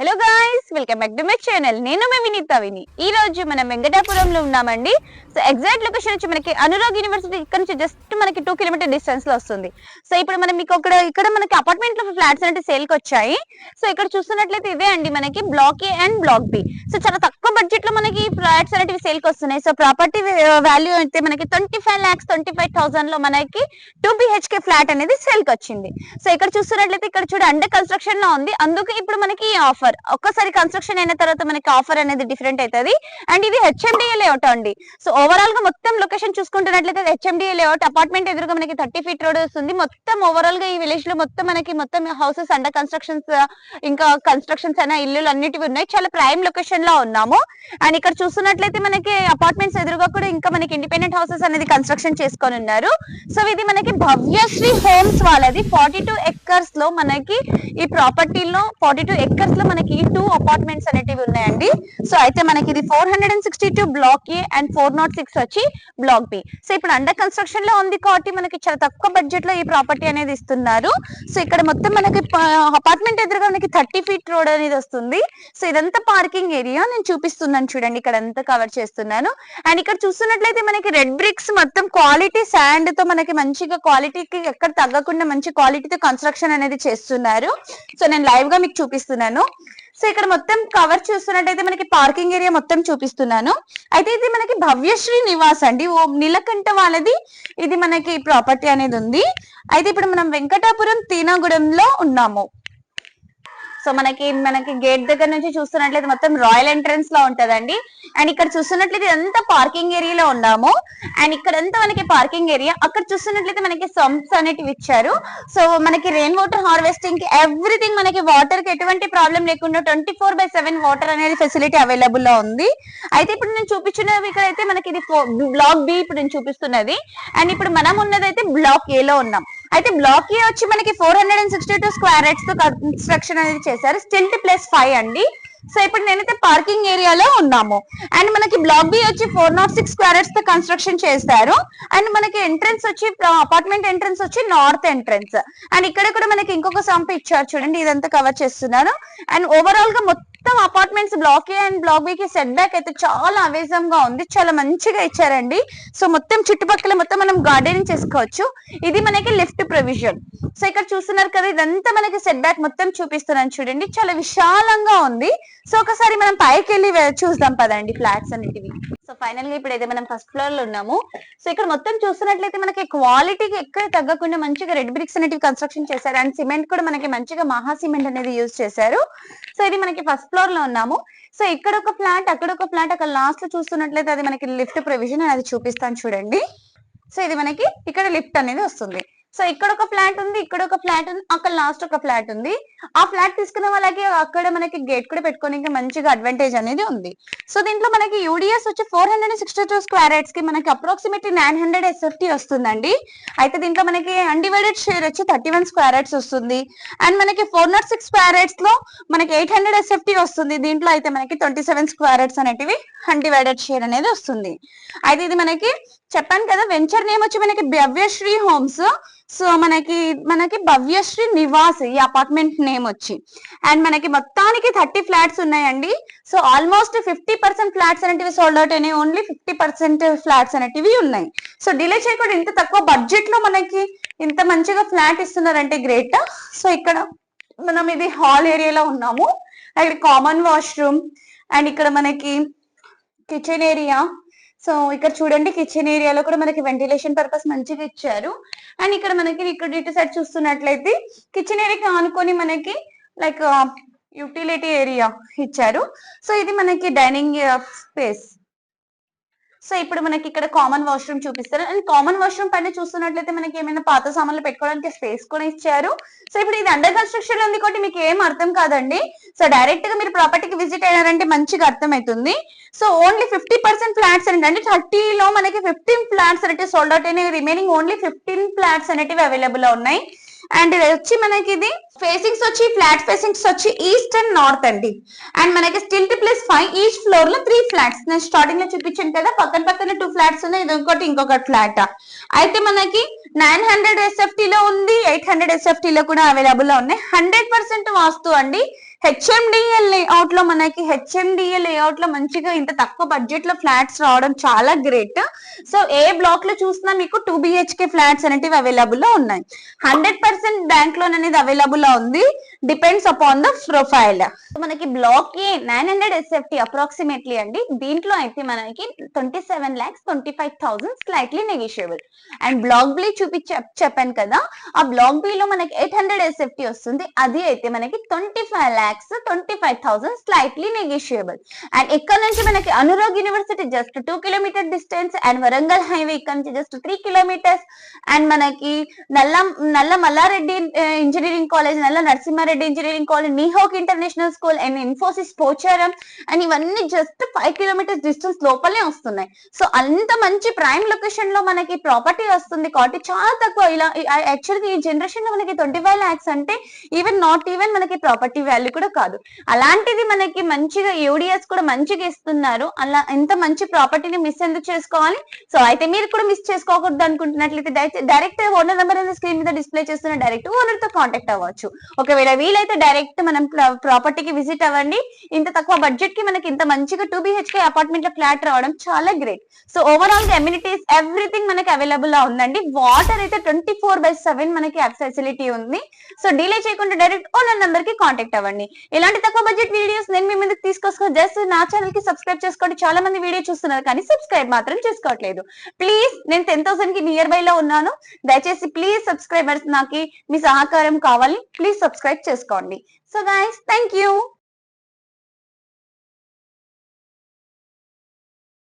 Hello guys welcome back to my channel నేను మీ వినీత విని. ఈ రోజు మనం వెంకటాపురంలో ఉన్నామండి. సో ఎగ్జాక్ట్ లొకేషన్ వచ్చి మనకి అనురాగ్ యూనివర్సిటీ ఇక్కడ నుంచి జస్ట్ మనకి టూ కిలోమీటర్ డిస్టెన్స్లో వస్తుంది. సో ఇప్పుడు మనం మీకు ఇక్కడ ఇక్కడ మనకి అపార్ట్మెంట్లో ఫ్లాట్స్ అంటే సేల్కి వచ్చాయి. సో ఇక్కడ చూస్తున్నట్లయితే ఇదే అండి మనకి block A and block B so చాలా తక్కువ బడ్జెట్లో మనకి ఫ్లాట్స్ అనేటివి సేల్కి వస్తున్నాయి. సో ప్రాపర్టీ వాల్యూ అయితే మనకి twenty five lakhs twenty five థౌసండ్లో మనకి టూ బిహెచ్కే ఫ్లాట్ అనేది సేల్కి వచ్చింది. సో ఇక్కడ చూస్తున్నట్లయితే ఇక్కడ చూడ అండర్ కన్స్ట్రక్షన్లో ఉంది. అందుకు ఇప్పుడు మనకి ఈ ఆఫర్ ఒక్కసారి కన్స్ట్రక్షన్ అయిన తర్వాత మనకి ఆఫర్ అనేది డిఫరెంట్ అవుతుంది అండ్ ఇది హెచ్ఎండిఏ లేఅవుట్ అండి. సో ఓవరాల్గా మొత్తం లొకేషన్ చూసుకుంటున్నట్లయితే హెచ్ఎండిఏ లేఅవుట్ అపార్ట్మెంట్ ఎదురుగా మనకి థర్టీ ఫీట్ రోడ్ వస్తుంది. మొత్తం ఓవరాల్గా ఈ విలేజ్లో మొత్తం మనకి మొత్తం హౌసెస్ అండర్ కన్స్ట్రక్షన్స్ ఇంకా కన్స్ట్రక్షన్స్ అయినా ఇల్లులు అన్నిటివి ఉన్నాయి. చాలా ప్రైమ్ లొకేషన్లో ఉన్నాము. అండ్ ఇక్కడ చూస్తున్నట్లయితే మనకి అపార్ట్మెంట్స్ ఎదురుగా కూడా ఇంకా మనకి ఇండిపెండెంట్ హౌసెస్ అనేది కన్స్ట్రక్షన్ చేసుకొని ఉన్నారు. సో ఇది మనకి భవ్యశ్రీ హోమ్స్ వాళ్ళది. ఫార్టీ టూ ఎక్కర్స్లో మనకి ఈ ప్రాపర్టీలో ఫార్టీ టూ ఎక్కర్స్లో మనకి టూ అపార్ట్మెంట్స్ అనేటివి ఉన్నాయండి. సో అయితే మనకి ఇది four hundred and sixty two block A and four naught six వచ్చి బ్లాక్ బి సో ఇప్పుడు అండర్ కన్స్ట్రక్షన్లో ఉంది కాబట్టి మనకి చాలా తక్కువ బడ్జెట్లో ఈ ప్రాపర్టీ అనేది ఇస్తున్నారు. సో ఇక్కడ మొత్తం మనకి అపార్ట్మెంట్ ఎదురుగా మనకి థర్టీ ఫీట్ రోడ్ అనేది వస్తుంది. సో ఇదంతా పార్కింగ్ ఏరియా నేను చూపిస్తున్నాను చూడండి ఇక్కడ అంతా కవర్ చేస్తున్నాను. అండ్ ఇక్కడ చూస్తున్నట్లయితే మనకి రెడ్ బ్రిక్స్ మొత్తం క్వాలిటీ శాండ్తో మనకి మంచిగా క్వాలిటీకి ఎక్కడ తగ్గకుండా మంచి క్వాలిటీతో కన్స్ట్రక్షన్ అనేది చేస్తున్నారు. సో నేను లైవ్గా మీకు చూపిస్తున్నాను. సో ఇక్కడ మొత్తం కవర్ చూస్తున్నట్టయితే మనకి పార్కింగ్ ఏరియా మొత్తం చూపిస్తున్నాను. అయితే ఇది మనకి భవ్యశ్రీ నివాస్ అండి. ఓ నీలకంఠ వాళ్ళది. ఇది మనకి ప్రాపర్టీ అనేది ఉంది. అయితే ఇప్పుడు మనం వెంకటాపురం తీనాగూడెంలో ఉన్నాము. సో మనకి మనకి గేట్ దగ్గర నుంచి చూస్తున్నట్లయితే మొత్తం రాయల్ ఎంట్రన్స్లో ఉంటదండి. అండ్ ఇక్కడ చూస్తున్నట్లయితే ఇదంతా పార్కింగ్ ఏరియాలో ఉన్నాము. అండ్ ఇక్కడ అంతా మనకి పార్కింగ్ ఏరియా అక్కడ చూస్తున్నట్లయితే మనకి సంప్స్ అనేటివి ఇచ్చారు. సో మనకి రెయిన్ వాటర్ హార్వెస్టింగ్కి ఎవ్రీథింగ్ మనకి వాటర్కి ఎటువంటి ప్రాబ్లం లేకుండా twenty four by seven water అనేది ఫెసిలిటీ అవైలబుల్లో ఉంది. అయితే ఇప్పుడు నేను చూపించినవి ఇక్కడ అయితే మనకి ఇది బ్లాక్ బి ఇప్పుడు నేను చూపిస్తున్నది. అండ్ ఇప్పుడు మనం ఉన్నదైతే బ్లాక్ ఏ లో ఉన్నాం. అయితే బ్లాక్ ఏ వచ్చి మనకి four hundred and sixty two square హెడ్స్తో construction అనేది చేశారు. స్టిల్ట్ ప్లస్ ఫైవ్ అండి. సో ఇప్పుడు నేనైతే పార్కింగ్ ఏరియాలో ఉన్నాము. అండ్ మనకి బ్లాక్ బి వచ్చి ఫోర్ నాట్ సిక్స్ స్క్వేర్తో కన్స్ట్రక్షన్ చేస్తారు అండ్ మనకి ఎంట్రన్స్ వచ్చి అపార్ట్మెంట్ ఎంట్రన్స్ వచ్చి నార్త్ ఎంట్రన్స్ అండ్ ఇక్కడ కూడా మనకి ఇంకొక సంప ఇచ్చారు చూడండి ఇదంతా కవర్ చేస్తున్నారు. అండ్ ఓవరాల్గా మొత్తం apartments block A and block B కి సెట్ బ్యాక్ అయితే చాలా అవేజం గా ఉంది. చాలా మంచిగా ఇచ్చారండి. సో మొత్తం చుట్టుపక్కల మొత్తం మనం గార్డెనింగ్ చేసుకోవచ్చు. ఇది మనకి లిఫ్ట్ ప్రొవిజన్ సో ఇక్కడ చూస్తున్నారు కదా ఇదంతా మనకి సెట్ బ్యాక్ మొత్తం చూపిస్తున్నాను చూడండి. చాలా విశాలంగా ఉంది. సో ఒకసారి మనం పైకి వెళ్ళి చూద్దాం పదండి. ఫ్లాట్స్ అనేటివి. సో ఫైనల్గా ఇప్పుడు అయితే మనం ఫస్ట్ ఫ్లోర్లో ఉన్నాము సో ఇక్కడ మొత్తం చూస్తున్నట్లయితే మనకి క్వాలిటీకి ఎక్కడ తగ్గకుండా మంచిగా రెడ్ బ్రిక్స్ అనేటివి కన్స్ట్రక్షన్ చేశారు. అండ్ సిమెంట్ కూడా మనకి మంచిగా మహా సిమెంట్ అనేది యూజ్ చేశారు. సో ఇది మనకి ఫస్ట్ ఫ్లోర్లో ఉన్నాము. సో ఇక్కడ ఒక ఫ్లాట్ అక్కడ ఒక ఫ్లాట్ అక్కడ లాస్ట్లో చూస్తున్నట్లయితే అది మనకి లిఫ్ట్ ప్రొవిజన్ అది చూపిస్తాను చూడండి. సో ఇది మనకి ఇక్కడ లిఫ్ట్ అనేది వస్తుంది. సో ఇక్కడ ఒక ఫ్లాట్ ఉంది ఇక్కడ ఒక ఫ్లాట్ ఉంది అక్కడ లాస్ట్ ఒక ఫ్లాట్ ఉంది. ఆ ఫ్లాట్ తీసుకున్న వాళ్ళకి అక్కడ మనకి గేట్ కూడా పెట్టుకోనికి మంచిగా అడ్వాంటేజ్ అనేది ఉంది. సో దీంట్లో మనకి యూడిఎస్ వచ్చి ఫోర్ హండ్రెడ్ సిక్స్టీ టూ స్క్వేర్కి మనకి అప్రాక్సిమేట్లీ నైన్ హండ్రెడ్ ఎస్ఎఫ్టీ వస్తుందండి. అయితే దీంట్లో మనకి అన్డివైడెడ్ షేర్ వచ్చి థర్టీ వన్ స్క్వేర్ వస్తుంది. అండ్ మనకి ఫోర్ నాట్ సిక్స్ స్క్వేర్లో మనకి ఎయిట్ హండ్రెడ్ ఎస్ఎఫ్టీ వస్తుంది. దీంట్లో అయితే మనకి ట్వంటీ సెవెన్ స్క్వేర్ అనేటివి అన్డివైడెడ్ షేర్ అనేది వస్తుంది. అయితే ఇది మనకి చెప్పాను కదా వెంచర్ నేమ్ వచ్చి మనకి భవ్యశ్రీ హోమ్స్ సో మనకి మనకి భవ్యశ్రీ నివాస్ ఈ అపార్ట్మెంట్ నేమ్ వచ్చి. అండ్ మనకి మొత్తానికి థర్టీ ఫ్లాట్స్ ఉన్నాయండి. So almost fifty percent flats అనేటివి సోల్డ్ అవుట్ అయినాయి. ఓన్లీ ఫిఫ్టీ పర్సెంట్ ఫ్లాట్స్ అనేటివి ఉన్నాయి. సో డిలే చేయకుండా ఇంత తక్కువ బడ్జెట్లో మనకి ఇంత మంచిగా ఫ్లాట్ ఇస్తున్నారంటే గ్రేట్ సో ఇక్కడ మనం ఇది హాల్ ఏరియాలో ఉన్నాము. అండ్ కామన్ వాష్రూమ్ అండ్ ఇక్కడ మనకి కిచెన్ ఏరియా సో ఇక్కడ చూడండి కిచెన్ ఏరియాలో కూడా మనకి వెంటిలేషన్ పర్పస్ మంచిగా ఇచ్చారు. అండ్ ఇక్కడ మనకి ఇక్కడ ఇటు సైడ్ చూస్తున్నట్లయితే కిచెన్ ఏరియాకి ఆనుకొని మనకి లైక్ యూటిలిటీ ఏరియా ఇచ్చారు. సో ఇది మనకి డైనింగ్ స్పేస్ uh, సో ఇప్పుడు మనకి ఇక్కడ కామన్ వాష్రూమ్ చూపిస్తారు. అండ్ కామన్ వాష్రూమ్ పైన చూస్తున్నట్లయితే మనకి ఏమైనా పాత సామాన్లు పెట్టుకోవడానికి స్పేస్ కూడా ఇచ్చారు. సో ఇప్పుడు ఇది అండర్ కన్స్ట్రక్షన్ ఉంది కాబట్టి మీకు ఏం అర్థం కాదండి. సో డైరెక్ట్గా మీరు ప్రాపర్టీకి విజిట్ అయ్యారంటే మంచిగా అర్థమవుతుంది. So only fifty percent flats అంటే అంటే థర్టీలో మనకి ఫిఫ్టీన్ ఫ్లాట్స్ అనేవి సోల్డ్ అవుట్ అయినాయి. రిమైనింగ్ ఓన్లీ ఫిఫ్టీన్ ఫ్లాట్స్ అనేటివి అవైలబుల్ ఉన్నాయి. అండ్ ఇది వచ్చి మనకి ఇది ఫేసింగ్స్ వచ్చి ఫ్లాట్ ఫేసింగ్స్ వచ్చి ఈస్ట్ అండ్ నార్త్ అండి. అండ్ మనకి స్టిల్ట్ ప్లస్ ఫైవ్ ఈచ్ ఫ్లోర్లో త్రీ ఫ్లాట్స్ నేను స్టార్టింగ్లో చూపించాను కదా పక్కన పక్కన టూ ఫ్లాట్స్ ఉన్నాయి ఇది ఇంకోటి ఇంకొక ఫ్లాట్ అయితే మనకి నైన్ హండ్రెడ్ ఎస్ఎఫ్టీ లో ఉంది ఎయిట్ హండ్రెడ్ ఎస్ఎఫ్టీ లో కూడా అవైలబుల్లో ఉన్నాయి. హండ్రెడ్ పర్సెంట్ వాస్తు అండి. హెచ్ఎండిఎల్ లేఅవుట్లో మనకి హెచ్ఎండిఎల్ లేఅవుట్లో మంచిగా ఇంత తక్కువ బడ్జెట్లో ఫ్లాట్స్ రావడం చాలా గ్రేట్ సో ఏ బ్లాక్లో చూసినా మీకు టూ బిహెచ్కే ఫ్లాట్స్ అనేటివి అవైలబుల్లో ఉన్నాయి. హండ్రెడ్ పర్సెంట్ బ్యాంక్ లోన్ అనేది అవైలబుల్లో ఉంది. డిపెండ్స్ అపాన్ ద ప్రొఫైల్ మనకి block A nine hundred SFT approximately అండి. దీంట్లో అయితే మనకి twenty seven lakhs twenty five thousand slightly negotiable and block B చూపించి చెప్పాను కదా. ఆ బ్లాక్ బి లో మనకి ఎయిట్ హండ్రెడ్ ఎస్ఎఫ్టీ వస్తుంది. అది అయితే మనకి twenty five lakhs twenty five thousand slightly negotiable and ఇక్కడ నుంచి మనకి Anurag University just two kilometer distance and Warangal highway ఇక్కడ నుంచి జస్ట్ త్రీ కిలోమీటర్స్ అండ్ మనకి నల్ల నల్ల Mallareddy eh, engineering college Nalla Narasimha Reddy engineering college నీహోక్ international school and Infosys Pocharam and ఇవన్నీ just five kilometers distance లోపలే వస్తున్నాయి. So అంత మంచి ప్రైమ్ లొకేషన్లో మనకి ప్రాపర్టీ వస్తుంది కాబట్టి చాలా తక్కువ. ఇలా యాక్చువల్గా ఈ జనరేషన్లో మనకి ట్వంటీ ఫైవ్ ల్యాక్స్ అంటే ఈవెన్ నాట్ ఈవెన్ మనకి ప్రాపర్టీ వాల్యూ కూడా కాదు. అలాంటిది మనకి మంచిగా యూడిఎస్ కూడా మంచిగా ఇస్తున్నారు. అలా ఎంత మంచి ప్రాపర్టీని మిస్ ఎందుకు చేసుకోవాలి? సో అయితే మీరు కూడా మిస్ చేసుకోకూడదు అనుకుంటున్నట్లయితే డైరెక్ట్ ఓనర్ నెంబర్ అనేది స్క్రీన్ మీద డిస్ప్లే చేస్తున్న డైరెక్ట్ ఓనర్తో కాంటాక్ట్ అవ్వచ్చు. ఒకవేళ వీలైతే డైరెక్ట్ మనం ప్రాపర్టీకి విజిట్ అవ్వండి. ఇంత తక్కువ బడ్జెట్కి మనకి ఇంత మంచిగా టూ బిహెచ్కే అపార్ట్మెంట్లో ఫ్లాట్ రావడం చాలా గ్రేట్ సో ఓవరాల్గా ఎమ్యూనిటీస్ ఎవ్రీథింగ్ మనకి అవైలబుల్గా ఉందండి. వాటర్ అయితే ట్వంటీ ఫోర్ బై సెవెన్ మనకి ఫెసిలిటీ ఉంది. సో డిలే చేయకుండా డైరెక్ట్ ఓనర్ నెంబర్కి కాంటాక్ట్ అవ్వండి. ఇలాంటి తక్కువ బడ్జెట్ వీడియోస్ నేను మీ ముందుకు తీసుకొస్తాను జస్ట్ నా ఛానల్కి సబ్స్క్రైబ్ చేసుకోండి. చాలా మంది వీడియో చూస్తున్నారు కానీ సబ్స్క్రైబ్ మాత్రం చేసుకోవట్లేదు. ప్లీజ్ నేను టెన్ థౌసండ్కి నియర్ బై లో ఉన్నాను. దయచేసి ప్లీజ్ సబ్స్క్రైబర్స్ నాకు మీ సహకారం కావాలి ప్లీజ్ సబ్స్క్రైబ్ చేసుకోండి. So guys thank you